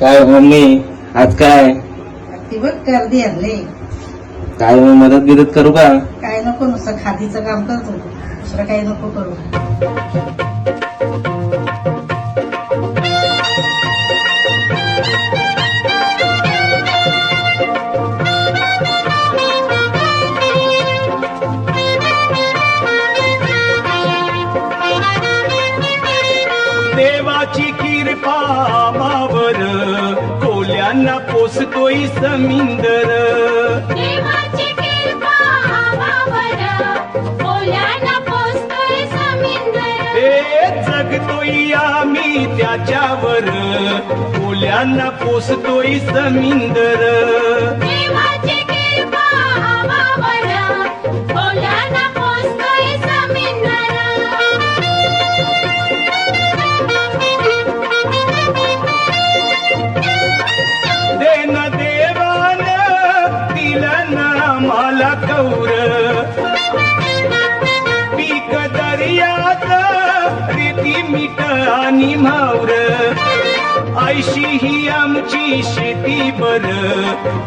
काय मम्मी? आज काय? ती बघ गर्दी आणले काय मग मदत बिदत करू का? काय नको नुसतं खादीचं काम करतो. दुसरं काही नको करू. देवाची कृपा मावर. कोल्यांना पोसतोय समिंदर. देवाची कृपा आम्हावर, ओल्यानं पोचतोय समिंदर. ते जगतोय आम्ही त्याच्यावर. कोल्यांना पोसतोय समिंदर. कौर पीक दर्यात रेती मीठ आणि मावर. ऐशी ही आमची शेती बर.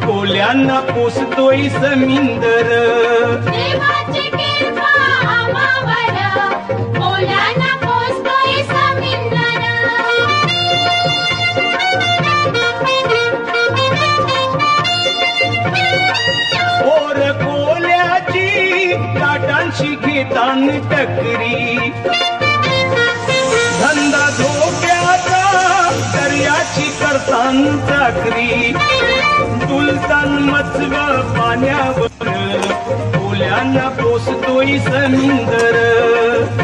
कोल्यांना पोसतोय समिंदर. लाटांशी घेतान टकरी. धंदा धोक्याचा दर्याची करतान चाकरी. तुलतान मचव पाण्यावर कोल्यांना पोसतोय समिंदर.